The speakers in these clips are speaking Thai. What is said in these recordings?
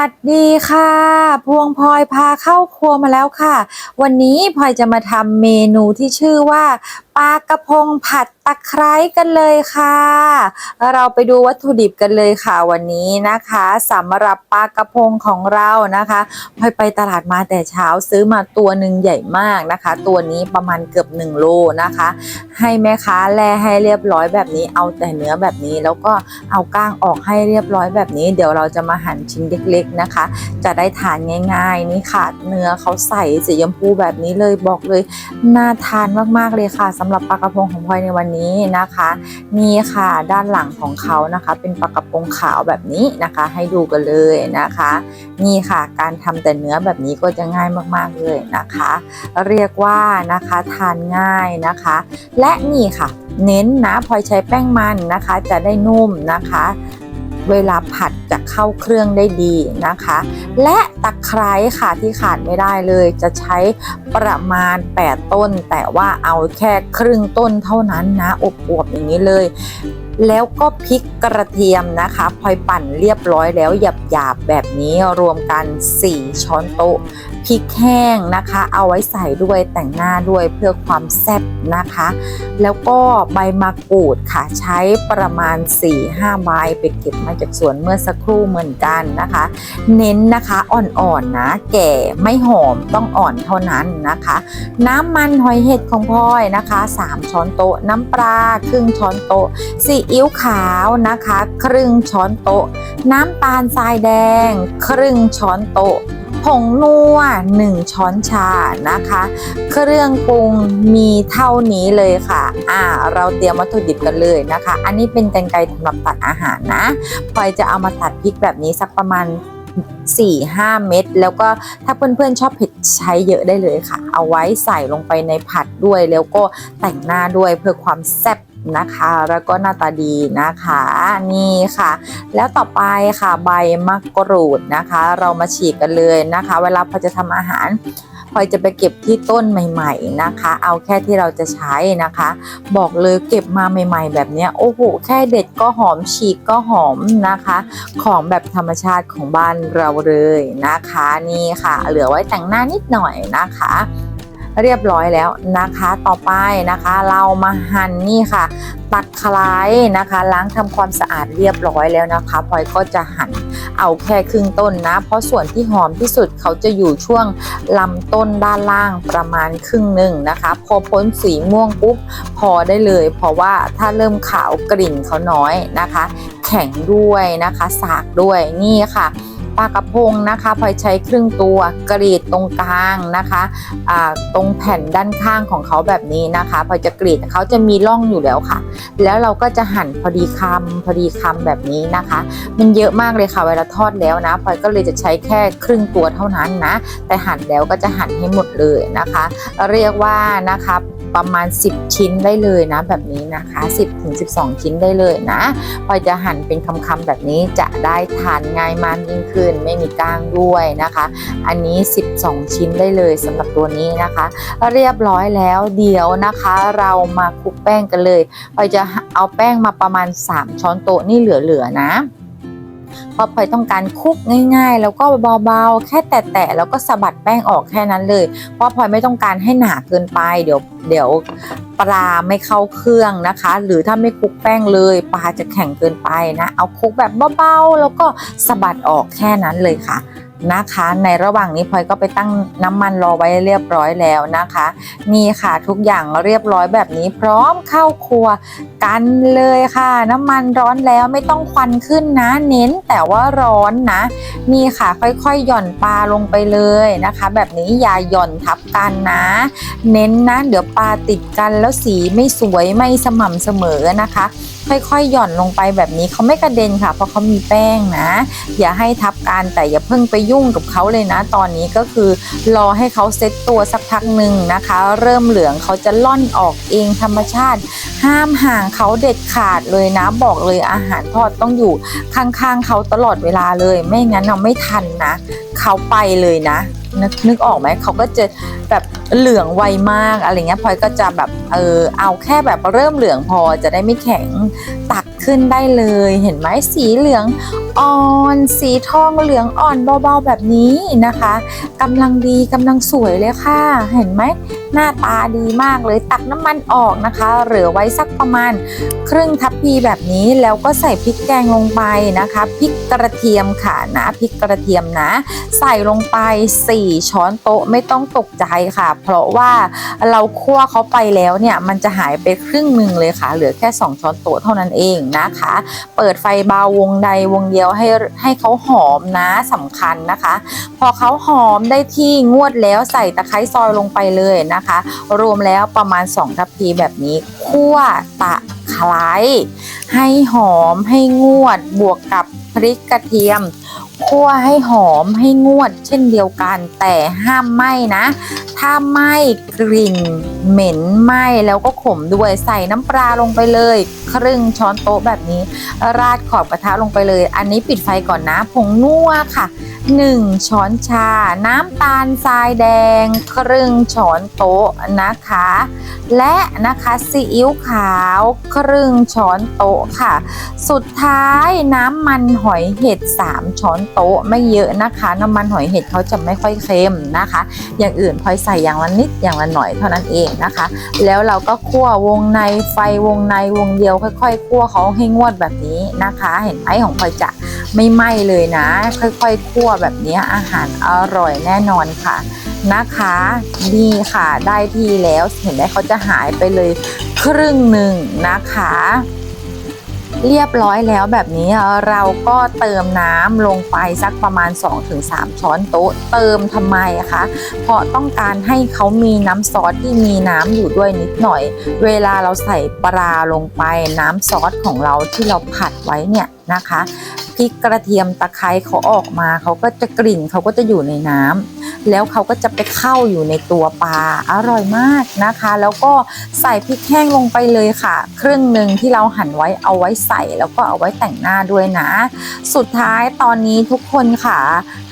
สวัสดีค่ะ พวงพลอยพาเข้าครัวมาแล้วค่ะ วันนี้พลอยจะมาทำเมนูที่ชื่อว่า ปลากระพงผัดตะไคร้กันเลยค่ะ เราไปดูวัตถุดิบกันเลยค่ะวันนี้นะคะสำหรับปลากระพงของเรานะคะพลอยไปตลาดมาแต่เช้าซื้อมาตัวหนึ่งใหญ่มากนะคะ ตัวนี้ประมาณเกือบ1โลนะคะ ให้แม่ค้าแล่ให้เรียบร้อยแบบนี้ เอาแต่เนื้อแบบนี้แล้วก็เอาก้างออกให้เรียบร้อยแบบนี้ เดี๋ยวเราจะมาหั่นชิ้นเล็กๆนะคะ จะได้ทานง่าย ๆนี่ค่ะ เนื้อเขาใส่สีชมพูแบบนี้เลยบอกเลยน่าทานมากๆเลยค่ะสำหรับปลากระพงของพลอยในวันนี้นะคะนี่ค่ะด้านหลังของเขานะคะ เป็นปลากระพงขาวแบบนี้นะคะ ให้ดูกันเลยนะคะ นี่ค่ะการทำแต่เนื้อแบบนี้ก็จะง่ายมากๆเลยนะคะ เรียกว่านะคะทานง่ายนะคะ และนี่ค่ะเน้นนะพลอยใช้แป้งมันนะคะ จะได้นุ่มนะคะ เวลาผัดจะเข้าเครื่องได้ดีนะคะ และตะ ไคร้ค่ะที่ขาดไม่ได้เลย จะใช้ประมาณ 8 ต้น แต่ว่าเอาแค่ครึ่งต้นเท่านั้นนะอบอวบอย่างนี้เลย แล้วก็พริกกระเทียมนะคะพลอยปั่นเรียบร้อยแล้วหยาบๆแบบนี้รวมกัน 4 ช้อนโต๊ะพริกแห้งนะคะ เอาไว้ใส่ด้วยแต่งหน้าด้วยเพื่อความแซ่บนะคะ แล้วก็ใบมะกรูดค่ะใช้ประมาณ 4-5ใบไปเก็บมาจากสวนเมื่อสักครู่เหมือนกันนะคะ เน้นนะคะอ่อนๆนะ แก่ไม่หอมต้องอ่อนเท่านั้นนะคะ น้ำมันหอยเห็ดของพลอยนะคะ 3 ช้อนโต๊ะน้ำปลาครึ่งช้อนโต๊ะซีอิ๊วขาวนะคะ ครึ่งช้อนโต๊ะ น้ำตาลทรายแดง ครึ่งช้อนโต๊ะผงนัว 1 ช้อนชานะคะ เครื่องปรุงมีเท่านี้เลยค่ะ อ่า เราเตรียมวัตถุดิบกันเลยนะคะ อันนี้เป็นกรรไกรสำหรับตัดอาหารนะพลอยจะเอามาตัดพริกแบบนี้สักประมาณ4-5 เม็ดแล้วก็ถ้าเพื่อนๆชอบเผ็ดใช้เยอะได้เลยค่ะ เอาไว้ใส่ลงไปในผัดด้วยแล้วก็แต่งหน้าด้วยเพื่อความแซ่บ นะคะ แล้วก็หน้าตาดีนะคะนี่ค่ะ แล้วต่อไปค่ะใบมะกรูดนะคะ เรามาฉีกกันเลยนะคะ เวลาพอจะทำอาหารพลอยจะไปเก็บที่ต้นใหม่ ๆนะคะ เอาแค่ที่เราจะใช้นะคะ บอกเลยเก็บมาใหม่ ๆ แบบนี้โอ้โหแค่เด็ดก็หอมฉีกก็หอมนะคะ ของแบบธรรมชาติของบ้านเราเลยนะคะ นี่ค่ะ เหลือไว้แต่งหน้านิดหน่อยนะคะ เรียบร้อยแล้วนะคะ ต่อไปนะคะเรามาหั่นนี่ค่ะ ตัดคล้ายนะคะ ล้างทำความสะอาดเรียบร้อยแล้วนะคะพลอยก็จะหั่นเอาแค่ครึ่งต้นนะ เพราะส่วนที่หอมที่สุดเขาจะอยู่ช่วงลำต้นด้านล่างประมาณครึ่งหนึ่งนะคะ พอพ้นสีม่วงปุ๊บพอได้เลย เพราะว่าถ้าเริ่มขาวกลิ่นเขาน้อยนะคะ แข็งด้วยนะคะ สากด้วยนี่ค่ะ ปลากระพงนะคะพลอยใช้ครึ่งตัวกรีดตรงกลางนะคะตรงแผ่นด้านข้างของเขาแบบนี้นะคะพลอยจะกรีดเขาจะมีร่องอยู่แล้วค่ะ แล้วเราก็จะหั่นพอดีคำพอดีคำแบบนี้นะคะ มันเยอะมากเลยค่ะเวลาทอดแล้วนะพลอยก็เลยจะใช้แค่ครึ่งตัวเท่านั้นนะ แต่หั่นแล้วก็จะหั่นให้หมดเลยนะคะ เรียกว่านะคะ ประมาณ 10 ชิ้นได้เลยนะ แบบนี้นะคะ 10ถึง12 ชิ้นได้เลยนะพอยจะหั่นเป็นคำๆแบบนี้จะได้ทานง่ายมากยิ่งขึ้น ไม่มีก้างด้วยนะคะ อันนี้ 12 ชิ้นได้เลยสำหรับตัวนี้นะคะ เรียบร้อยแล้วเดี๋ยวนะคะ เรามาคลุกแป้งกันเลยพอยจะเอาแป้งมาประมาณ 3 ช้อนโต๊ะนี่เหลือๆนะ เพราะพลอยต้องการคลุกง่าย ๆ แล้วก็เบาๆ แค่แตะๆแล้วก็สะบัดแป้งออกแค่นั้นเลย เพราะพลอยไม่ต้องการให้หนาเกินไป เดี๋ยวเดี๋ยวปลาไม่เข้าเครื่องนะคะ หรือถ้าไม่คลุกแป้งเลยปลาจะแข็งเกินไปนะ เอาคลุกแบบเบาๆ แล้วก็สะบัดออกแค่นั้นเลยค่ะ นะคะ ในระหว่างนี้พลอยก็ไปตั้งน้ำมันรอไว้เรียบร้อยแล้วนะคะ นี่ค่ะทุกอย่างเรียบร้อยแบบนี้ พร้อมเข้าครัวกันเลยค่ะ น้ำมันร้อนแล้วไม่ต้องควันขึ้นนะ เน้นแต่ว่าร้อนนะ นี่ค่ะค่อยๆหย่อนปลาลงไปเลยนะคะ แบบนี้อย่าหย่อนทับกันนะ เน้นนะเดี๋ยวปลาติดกันแล้วสีไม่สวยไม่สม่ำเสมอนะคะ ค่อยๆ หย่อนลงไปแบบนี้เขาไม่กระเด็นค่ะ เพราะเขามีแป้งนะ อย่าให้ทับกันแต่อย่าเพิ่งไปยุ่งกับเขาเลยนะ ตอนนี้ก็คือรอให้เขาเซ็ตตัวสักพักหนึ่งนะคะ เริ่มเหลืองเขาจะล่อนออกเองธรรมชาติ ห้ามห่างเขาเด็ดขาดเลยนะบอกเลยอาหารทอดต้องอยู่ข้างๆเขาตลอดเวลาเลย ไม่งั้นเราไม่ทันนะ เขาไปเลยนะนึกนึกออกไหมเขาก็จะแบบเหลืองไวมากอะไรเงี้ยพลอยก็จะแบบเออเอาแค่แบบเริ่มเหลืองพอจะได้ไม่แข็งตักขึ้นได้เลยเห็นไหมสีเหลืองอ่อนสีทองเหลืองอ่อนเบาๆแบบนี้นะคะกำลังดีกำลังสวยเลยค่ะ เห็นไหม หน้าตาดีมากเลยตักน้ำมันออกนะคะ เหลือไว้สักประมาณครึ่งทัพพีแบบนี้แล้วก็ใส่พริกแกงลงไปนะคะพริกกระเทียมค่ะนะพริกกระเทียมนะ ใส่ลงไป 4 ช้อนโต๊ะไม่ต้องตกใจค่ะ เพราะว่าเราคั่วเขาไปแล้วเนี่ยมันจะหายไปครึ่งหนึ่งเลยค่ะ เหลือแค่ 2 ช้อนโต๊ะเท่านั้นเองนะคะ เปิดไฟเบาวงใดวงเดียวให้ให้เขาหอมนะสำคัญนะคะ พอเขาหอมได้ที่งวดแล้วใส่ตะไคร้ซอยลงไปเลยนะคะ รวมแล้วประมาณ 2 ทัพพีแบบนี้คั่วตะไคร้ให้หอมให้งวดบวกกับพริกกระเทียม คั่วให้หอมให้งวดเช่นเดียวกันแต่ห้ามไหม้นะ ถ้าไหม้กลิ่นเหม็นไหม้แล้วก็ขมด้วยใส่น้ำปลาลงไปเลย ครึ่งช้อนโต๊ะแบบนี้ ราดขอบกระทะลงไปเลย อันนี้ปิดไฟก่อนนะผงนัวค่ะ 1 ช้อนชา น้ำตาลทรายแดง ครึ่งช้อนโต๊ะนะคะ และนะคะซีอิ๊วขาว ครึ่งช้อนโต๊ะค่ะ สุดท้ายน้ำมันหอยเห็ด 3 ช้อนโต๊ะไม่เยอะนะคะ น้ำมันหอยเห็ดเขาจะไม่ค่อยเค็มนะคะ อย่างอื่นพลอยใส่อย่างละนิดอย่างละหน่อยเท่านั้นเองนะคะ แล้วเราก็คั่ววงในไฟวงในวงเดียวค่อย ๆ คั่วเขาให้งวดแบบนี้นะคะ เห็นไหมของพลอยจะไม่ไหม้เลยนะ ค่อย ๆ คั่วแบบนี้อาหารอร่อยแน่นอนค่ะนะคะนี่ค่ะได้ที่แล้วเห็นไหมเขาจะหายไปเลยครึ่งหนึ่งนะคะ เรียบร้อยแล้วแบบนี้เราก็เติมน้ำลงไปสักประมาณ 2-3 ช้อนโต๊ะ เติมทำไมคะ เพราะต้องการให้เขามีน้ำซอสที่มีน้ำอยู่ด้วยนิดหน่อย เวลาเราใส่ปลาลงไปน้ำซอสของเราที่เราผัดไว้เนี่ยนะคะพริกกระเทียมตะไคร้เขาออกมาเขาก็จะกลิ่นเขาก็จะอยู่ในน้ำ แล้วเขาก็จะไปเข้าอยู่ในตัวปลาอร่อยมากนะคะ แล้วก็ใส่พริกแห้งลงไปเลยค่ะ ครึ่งหนึ่งที่เราหั่นไว้เอาไว้ใส่แล้วก็เอาไว้แต่งหน้าด้วยนะ สุดท้ายตอนนี้ทุกคนค่ะ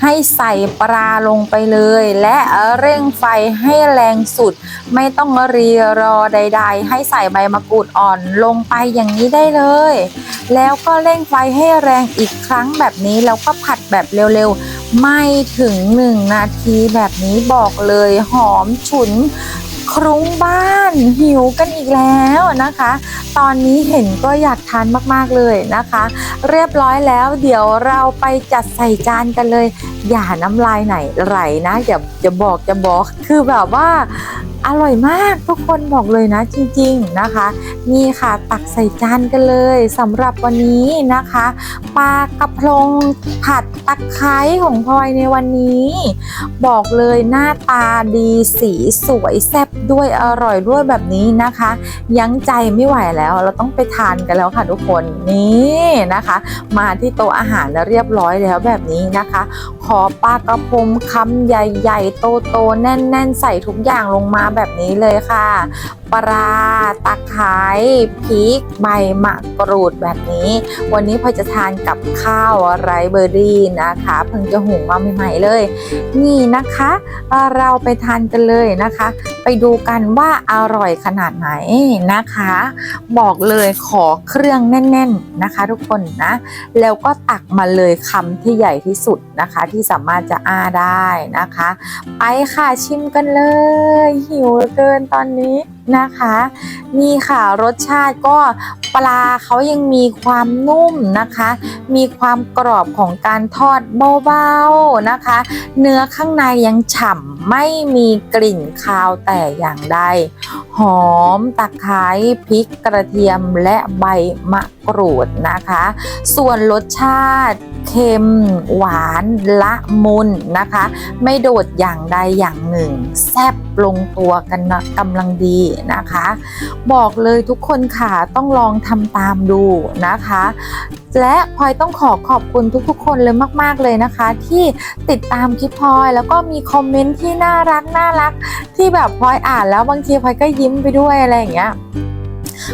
ให้ใส่ปลาลงไปเลย และเร่งไฟให้แรงสุด ไม่ต้องรีรอใด ๆ ให้ใส่ใบมะกรูดอ่อนลงไปอย่างนี้ได้เลย แล้วก็เร่งไฟให้แรงอีกครั้งแบบนี้แล้วก็ผัดแบบเร็วๆ ไม่ถึงหนาทีแบบนี้บอกเลยหอมฉุนครุ้งบ้านหิวกันอีกแล้วนะคะ ตอนนี้เห็นก็อยากทานมากๆเลยนะคะ เรียบร้อยแล้ว เดี๋ยวเราไปจัดใส่จานกันเลย อย่าน้ำลายไหนไหลนะอย่าจะบอกจะบอกคือแบบว่า อร่อยมากทุกคนบอกเลยนะจริงๆนะคะ นี่ค่ะตักใส่จานกันเลยสำหรับวันนี้นะคะปลากระพงผัดตะไคร้ของพลอยในวันนี้ บอกเลยหน้าตาดีสีสวยแซ่บด้วยอร่อยด้วยแบบนี้นะคะ ยั้งใจไม่ไหวแล้วเราต้องไปทานกันแล้วค่ะทุกคนนี่นะคะ มาที่โต๊ะอาหารแล้วเรียบร้อยแล้วแบบนี้นะคะ ขอปลากระพงคำใหญ่ ๆ โตๆแน่น ๆ ใส่ทุกอย่างลงมาแบบนี้เลยค่ะปลาตะไคร้พริกใบมะกรูดแบบนี้ วันนี้พอจะทานกับข้าวไรเบอรี่นะคะ เพิ่งจะหุงมาใหม่ๆเลย นี่นะคะ เราไปทานกันเลยนะคะ ไปดูกันว่าอร่อยขนาดไหนนะคะ บอกเลยขอเครื่องแน่น ๆนะคะ ทุกคนนะ แล้วก็ตักมาเลยคำที่ใหญ่ที่สุดนะคะ ที่สามารถจะอ้าได้นะคะ ไปค่ะชิมกันเลย หิวเกินตอนนี้ นะคะ นี่ค่ะรสชาติก็ปลาเขายังมีความนุ่มนะคะ มีความกรอบของการทอดเบาๆนะคะ เนื้อข้างในยังฉ่ำไม่มีกลิ่นคาวแต่อย่างใด หอมตะไคร้พริกกระเทียมและใบมะ กรูดนะคะ ส่วนรสชาติเค็มหวานละมุนนะคะ ไม่โดดอย่างใดอย่างหนึ่ง แซ่บลงตัวกันกำลังดีนะคะ บอกเลยทุกคนค่ะต้องลองทำตามดูนะคะ และพลอยต้องขอขอบคุณทุกๆ คนเลยมาก ๆ เลยนะคะ ที่ติดตามคลิปพลอยแล้วก็มีคอมเมนต์ที่น่ารักน่ารักที่แบบพลอยอ่านแล้วบางทีพลอยก็ยิ้มไปด้วยอะไรอย่างเงี้ย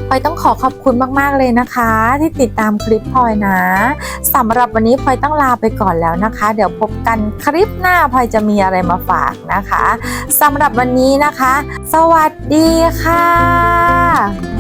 พลอยต้องขอขอบคุณมากๆเลยนะคะ ที่ติดตามคลิปพลอยนะสำหรับวันนี้พลอยต้องลาไปก่อนแล้วนะคะ เดี๋ยวพบกันคลิปหน้าพลอยจะมีอะไรมาฝากนะคะสำหรับวันนี้นะคะ สวัสดีค่ะ